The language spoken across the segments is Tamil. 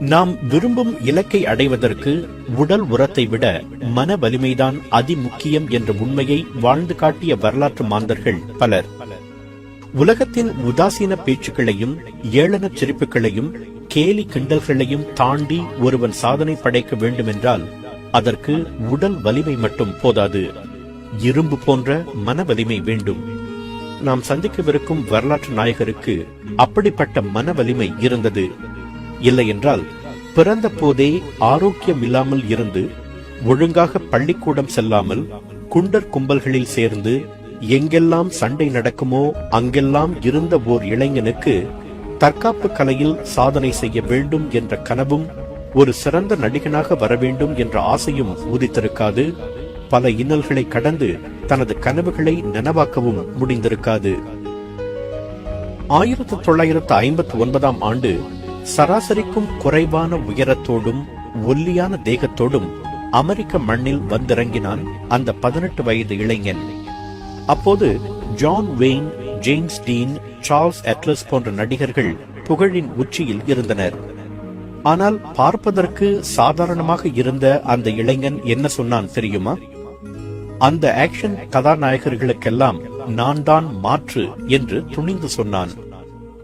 நாம் விரும்பும் இலக்கை அடைவதற்கு உடல் உரத்தை விட மன வலிமைதான் அதிமுக்கியம் என்ற உண்மையை வாழ்ந்து காட்டிய வரலாற்று மாந்தர்கள் பலர். உலகத்தின் உதாசீன பேச்சுக்களையும் ஏளனச் சிரிப்புகளையும் கேலி கிண்டல்களையும் தாண்டி ஒருவன் சாதனை படைக்க வேண்டுமென்றால் அதற்கு உடல் வலிமை மட்டும் போதாது. இரும்பு போன்ற மன வலிமை வேண்டும். நாம் சந்திக்கவிருக்கும் வரலாற்று நாயகருக்கு அப்படிப்பட்ட மன வலிமை இருந்தது. இல்லையென்றால் பிறந்த போதே ஆரோக்கியம் இல்லாமல் இருந்து ஒழுங்காக பள்ளிக்கூடம் செல்லாமல் குண்டர் கும்பல்களில் சேர்ந்து எங்கெல்லாம் சண்டை நடக்குமோ அங்கெல்லாம் இருந்த ஓர் இளைஞனுக்கு தற்காப்பு கலையில் சாதனை செய்ய வேண்டும் என்ற கனவும் ஒரு சிறந்த நடிகனாக வர வேண்டும் என்ற ஆசையும் உதித்திருக்காது பல இன்னல்களை கடந்து தனது கனவுகளை நனவாக்கவும் முடிந்திருக்காது. ஆயிரத்தி தொள்ளாயிரத்து ஐம்பத்தி ஒன்பதாம் ஆண்டு சராசரிக்கும் குறைவான உயரத்தோடும் ஒல்லியான தேகத்தோடும் அமெரிக்க மண்ணில் வந்திறங்கினான் அந்த பதினெட்டு வயது இளைஞன். அப்போது John Wayne James Dean Charles Atlas போன்ற நடிகர்கள் புகழின் உச்சியில் இருந்தனர். ஆனால் பார்ப்பதற்கு சாதாரணமாக இருந்த அந்த இளைஞன் என்ன சொன்னான் தெரியுமா? அந்த ஆக்ஷன் கதாநாயகர்களுக்கெல்லாம் நான் தான் மாற்று என்று துணிந்து சொன்னான்.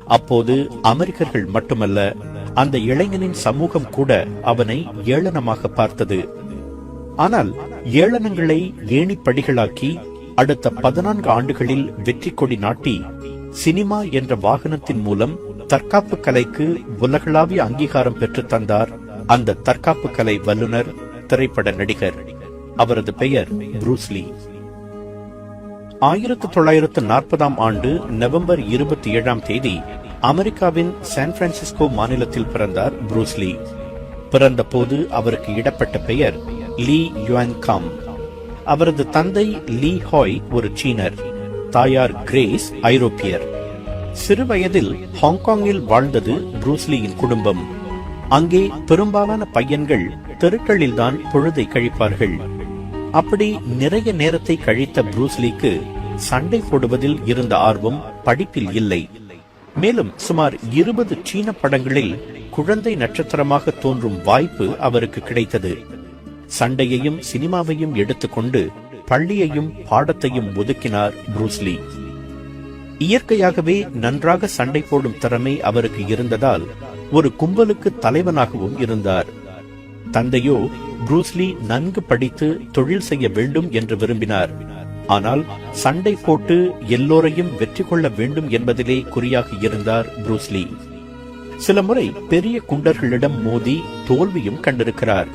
அப்போது அமெரிக்கர்கள் மட்டுமல்ல அந்த இளைஞனின் சமூகம் கூட அவனை ஏளனமாக பார்த்தது. ஆனால் ஏளனங்களை ஏணிப்படிகளாக்கி அடுத்த பதினான்கு ஆண்டுகளில் வெற்றி கொடி நாட்டி சினிமா என்ற வாகனத்தின் மூலம் தற்காப்பு கலைக்கு உலகளாவிய அங்கீகாரம் பெற்று தந்தார் அந்த தற்காப்பு கலை வல்லுனர் திரைப்பட நடிகர். அவரது பெயர் புரூஸ்லி ஆயிரத்து தொள்ளாயிரத்து நாற்பதாம் ஆண்டு நவம்பர் இருபத்தி ஏழாம் தேதி அமெரிக்காவின் சான் பிரான்சிஸ்கோ மாநிலத்தில் பிறந்தார் புரூஸ்லி பிறந்த போது அவருக்கு இடப்பட்ட பெயர் லீ யுவான் காம். அவரது தந்தை லீ ஹாய் ஒரு சீனர் தாயார் கிரேஸ் ஐரோப்பியர். சிறு வயதில் ஹாங்காங்கில் வாழ்ந்தது புரூஸ்லியின் குடும்பம். அங்கே பெரும்பாலான பையன்கள் தெருக்களில்தான் பொழுதை கழிப்பார்கள். அப்படி நிறைய நேரத்தை கழித்த புரூஸ்லிக்கு சண்டை போடுவதில் இருந்த ஆர்வம் படிப்பில் இல்லை. மேலும் சுமார் இருபது சீன படங்களில் குழந்தை நட்சத்திரமாக தோன்றும் வாய்ப்பு அவருக்கு கிடைத்தது. சண்டையையும் சினிமாவையும் எடுத்துக்கொண்டு பள்ளியையும் பாடத்தையும் ஒதுக்கினார் புரூஸ்லி இயற்கையாகவே நன்றாக சண்டை போடும் திறமை அவருக்கு இருந்ததால் ஒரு கும்பலுக்கு தலைவனாகவும் இருந்தார். தந்தையோ புரூஸ்லி நன்கு படித்து தொழில் செய்ய வேண்டும் என்று விரும்பினார். ஆனால் சண்டை போட்டு எல்லோரையும் வெற்றி கொள்ள வேண்டும் என்பதிலே குறியாக இருந்தார் புரூஸ்லி சில முறை பெரிய குண்டர்களிடம் மோதி தோல்வியும் கண்டிருக்கிறார்.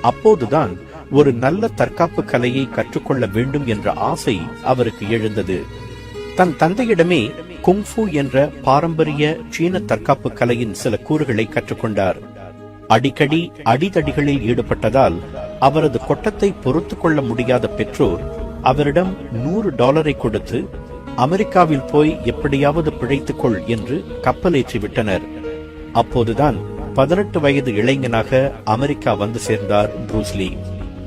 அப்போதுதான் ஒரு நல்ல தற்காப்பு கலையை கற்றுக்கொள்ள வேண்டும் என்ற ஆசை அவருக்கு எழுந்தது. தன் தந்தையிடமே குங்ஃபு என்ற பாரம்பரிய சீன தற்காப்பு கலையின் சில கூறுகளை கற்றுக்கொண்டார். அடிக்கடி அடிதடிகளில் ஈடுபட்டதால் அவரது கொட்டத்தை பொறுத்து கொள்ள முடியாத பெற்றோர் அவரிடம் நூறு டாலரை கொடுத்து அமெரிக்காவில் போய் எப்படியாவது பிழைத்துக்கொள் என்று கப்பலேற்றி விட்டனர். அப்போதுதான் பதினெட்டு வயது இளைஞனாக அமெரிக்கா வந்து சேர்ந்தார் ப்ரூஸ்லி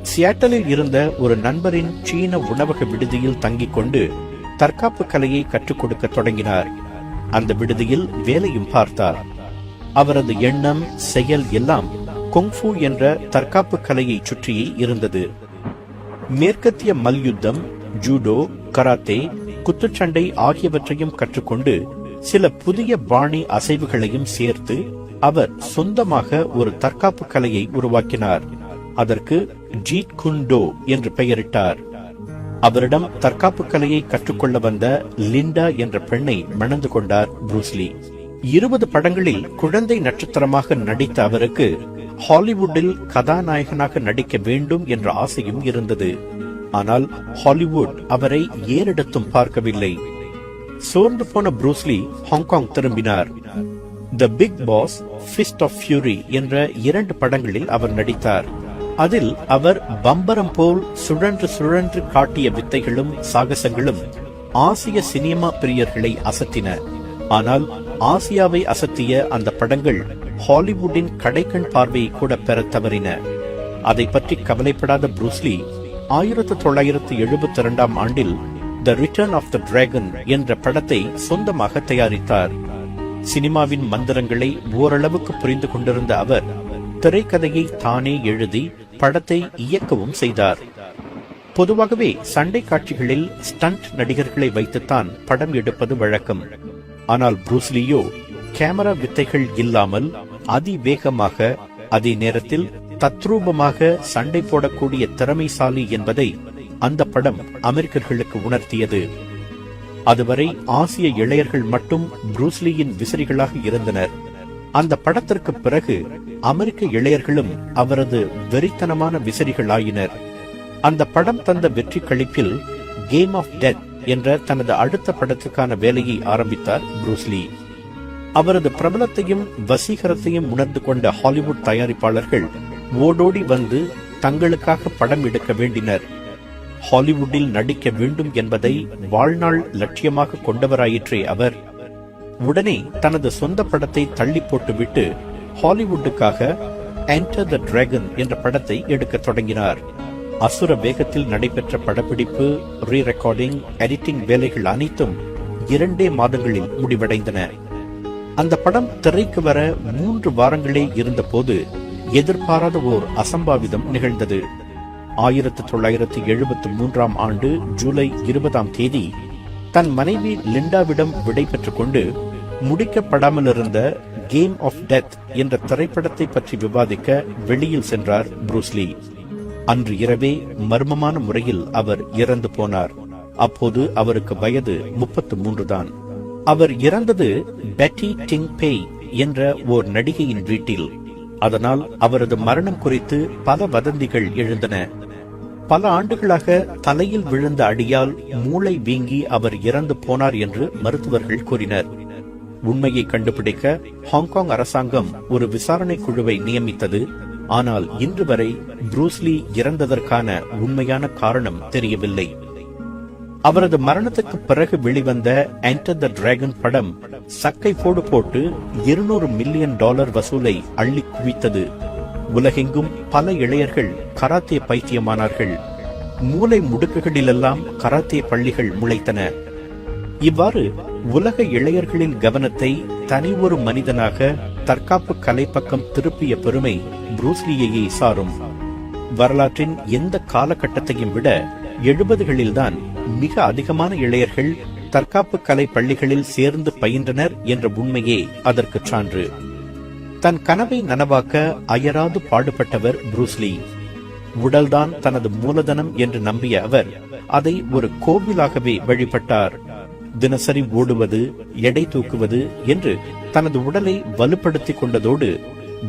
சியாட்டலில் இருந்த ஒரு நண்பரின் சீன உணவக விடுதியில் தங்கிக் கொண்டு தற்காப்பு கலையை கற்றுக் கொடுக்க தொடங்கினார். அந்த விடுதியில் வேலையும் பார்த்தார். அவரது எண்ணம் செயல் எல்லாம் கொங்ஃபு என்ற தற்காப்பு கலையை சுற்றியே இருந்தது. மேற்கத்திய மல்யுத்தம் ஜூடோ கராத்தே குத்துச்சண்டை ஆகியவற்றையும் கற்றுக்கொண்டு சில புதிய பாணி அசைவுகளையும் சேர்த்து அவர் சொந்தமாக ஒரு தற்காப்பு கலையை உருவாக்கினார். அதற்கு ஜீத் குண்டோ என்று பெயரிட்டார். அவரிடம் தற்காப்பு கலையை கற்றுக்கொள்ள வந்த லிண்டா என்ற பெண்ணை மணந்து கொண்டார் புரூஸ்லி. இருபது படங்களில் குழந்தை நட்சத்திரமாக நடித்த அவருக்கு ஹாலிவுட்டில் கதாநாயகனாக நடிக்க வேண்டும் என்ற ஆசையும் இருந்தது. ஆனால் ஹாலிவுட் அவரை ஏறெடுத்தும் பார்க்கவில்லை. சோர்ந்து போன புரூஸ்லி ஹாங்காங் திரும்பினார். The Big Boss Fist of Fury என்ற இரண்டு படங்களில் அவர் நடித்தார். அதில் அவர் பம்பரம் போல் சுழன்று சுழன்று காட்டிய வித்தைகளும் சாகசங்களும் ஆசிய சினிமா பிரியர்களை அசத்தின. ஆனால் ஆசியாவை அசத்திய அந்த படங்கள் ஹாலிவுட்டின் கடைக்கண் பார்வையை கூட பெற தவறின. அதை பற்றி கவலைப்படாத புரூஸ்லி ஆயிரத்து தொள்ளாயிரத்து எழுபத்தி இரண்டாம் ஆண்டில் The Return of the Dragon என்ற படத்தை சொந்தமாக தயாரித்தார். சினிமாவின் மந்திரங்களை ஓரளவுக்கு புரிந்து கொண்டிருந்த அவர் திரைக்கதையை தானே எழுதி படத்தை இயக்கவும் செய்தார். பொதுவாகவே சண்டை காட்சிகளில் ஸ்டண்ட் நடிகர்களை வைத்துத்தான் படம் எடுப்பது வழக்கம். ஆனால் புரூஸ்லியோ கேமரா வித்தைகள் இல்லாமல் அதிவேகமாக அதே நேரத்தில் தத்ரூபமாக சண்டை போடக்கூடிய திறமைசாலி என்பதை அந்த படம் அமெரிக்கர்களுக்கு உணர்த்தியது. அதுவரை ஆசிய இளையர்கள் மட்டும் புரூஸ்லியின் விசிறிகளாக இருந்தனர். அந்த படத்திற்கு பிறகு அமெரிக்க இளையர்களும் அவரது வெறித்தனமான விசிறிகளாயினர். அந்த படம் தந்த வெற்றி கழிப்பில் கேம் ஆஃப் டெத் என்ற தனது அடுத்த படத்துக்கான வேலையை ஆரம்பித்தார் புரூஸ்லி அவரது பிரபலத்தையும் வசீகரத்தையும் உணர்ந்து கொண்ட ஹாலிவுட் தயாரிப்பாளர்கள் ஓடோடி வந்து தங்களுக்காக படம் எடுக்க வேண்டினர். ஹாலிவுட்டில் நடிக்க வேண்டும் என்பதை வாழ்நாள் லட்சியமாக கொண்டவராயிற்றே அவர். உடனே தனது சொந்த படத்தை தள்ளி போட்டுவிட்டு ஹாலிவுட்டுக்காக என்டர் த டிராகன் என்ற படத்தை எடுக்க தொடங்கினார். அசுர வேகத்தில் நடைபெற்ற படப்பிடிப்பு ரீ ரெக்கார்டிங் எடிட்டிங் வேலைகள் அனைத்தும் இரண்டே மாதங்களில் முடிவடைந்தன. அந்த படம் திரைக்கு வர மூன்று வாரங்களே இருந்தபோது எதிர்பாராத ஓர் அசம்பாவிதம் நிகழ்ந்தது. ஆயிரத்து தொள்ளாயிரத்து எழுபத்து மூன்றாம் ஆண்டு ஜூலை இருபதாம் தேதி தன் மனைவி லிண்டாவிடம் விடை பெற்றுக் கொண்டு முடிக்கப்படாமல் இருந்த கேம் ஆஃப் டெத் என்ற திரைப்படத்தை பற்றி விவாதிக்க வெளியில் சென்றார் புரூஸ்லி அன்று இரவே மர்மமான முறையில் அவர் இறந்து போனார். அப்போது அவருக்கு வயது முப்பத்து மூன்று தான். அவர் இறந்தது பெட்டி டிங் பேய் என்ற ஓர் நடிகையின் வீட்டில். அதனால் அவரது மரணம் குறித்து பல வதந்திகள் எழுந்தன. பல ஆண்டுகளாக தலையில் விழுந்த அடியால் மூளை வீங்கி அவர் இறந்து போனார் என்று மருத்துவர்கள் கூறினர். உண்மையை கண்டுபிடிக்க ஹாங்காங் அரசாங்கம் ஒரு விசாரணை குழுவை நியமித்தது. ஆனால் இன்று வரை புரூஸ்லி இறந்ததற்கான உண்மையான காரணம் தெரியவில்லை. அவரது மரணத்துக்கு பிறகு வெளிவந்த என்டர் த டிராகன் படம் சக்கை போடு போட்டு இருநூறு மில்லியன் டாலர் வசூலை அள்ளி குவித்தது. உலகெங்கும் பல இளையர்கள் கராத்தே பைத்தியமானார்கள். மூளை முடுக்குகளிலெல்லாம் கராத்தே பள்ளிகள் முளைத்தன. இவ்வாறு உலக இளையர்களின் கவனத்தை தனி ஒரு மனிதனாக தற்காப்பு கலை பக்கம் திருப்பிய பெருமை புரூஸ்லியையே சாரும். வரலாற்றின் எந்த காலகட்டத்தையும் விட எழுபதுகளில்தான் மிக அதிகமான இளையர்கள் தற்காப்பு கலை பள்ளிகளில் சேர்ந்து பயின்றனர் என்ற உண்மையே அதற்கு சான்று. தன் கனவை நனவாக்க அயராது பாடுபட்டவர் புரூஸ்லி உடல்தான் தனது மூலதனம் என்று நம்பிய அவர் அதை ஒரு கோவிலாகவே வழிபட்டார். தினசரி ஓடுவது எடை தூக்குவது என்று தனது உடலை வலுப்படுத்திக் கொண்டதோடு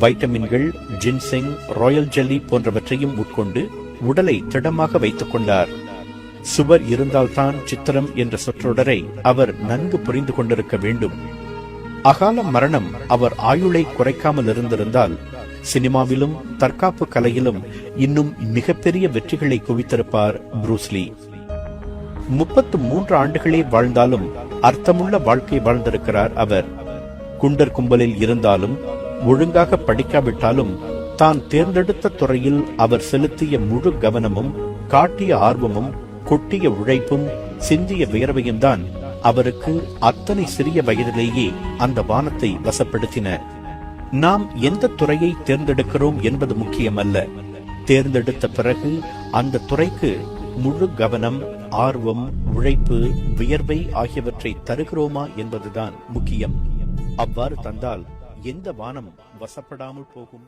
வைட்டமின்கள் ஜின்செங் ராயல் ஜெல்லி போன்றவற்றையும் உட்கொண்டு உடலை திடமாக வைத்துக் கொண்டார். சுவர் இருந்தால்தான் சித்திரம் என்ற சொற்றொடரை அவர் நன்கு புரிந்து கொண்டிருக்க வேண்டும். அகால மரணம் அவர் ஆயுளை குறைக்காமல் இருந்திருந்தால் சினிமாவிலும் தற்காப்பு கலையிலும் இன்னும் மிகப்பெரிய வெற்றிகளை குவித்திருப்பார் புரூஸ்லி முப்பத்து மூன்று ஆண்டுகளே வாழ்ந்தாலும் அர்த்தமுள்ள வாழ்க்கை வாழ்ந்திருக்கிறார் அவர். குண்டர் கும்பலில் இருந்தாலும் ஒழுங்காக படிக்காவிட்டாலும் தான் தேர்ந்தெடுத்த துறையில் அவர் செலுத்திய முழு கவனமும் காட்டிய ஆர்வமும் கொட்டிய உழைப்பும் சிந்திய வியர்வையும் தான் அவருக்கு அத்தனை சிறிய வயதிலேயே அந்த வானத்தை வசப்படுத்தின. நாம் எந்த துறையை தேர்ந்தெடுக்கிறோம் என்பது முக்கியமல்ல. தேர்ந்தெடுத்த பிறகு அந்த துறைக்கு முழு கவனம் ஆர்வம் உழைப்பு வியர்வை ஆகியவற்றை தருகிறோமா என்பதுதான் முக்கியம். அவ்வாறு தந்தால் எந்த வானம் வசப்படாமல் போகும்?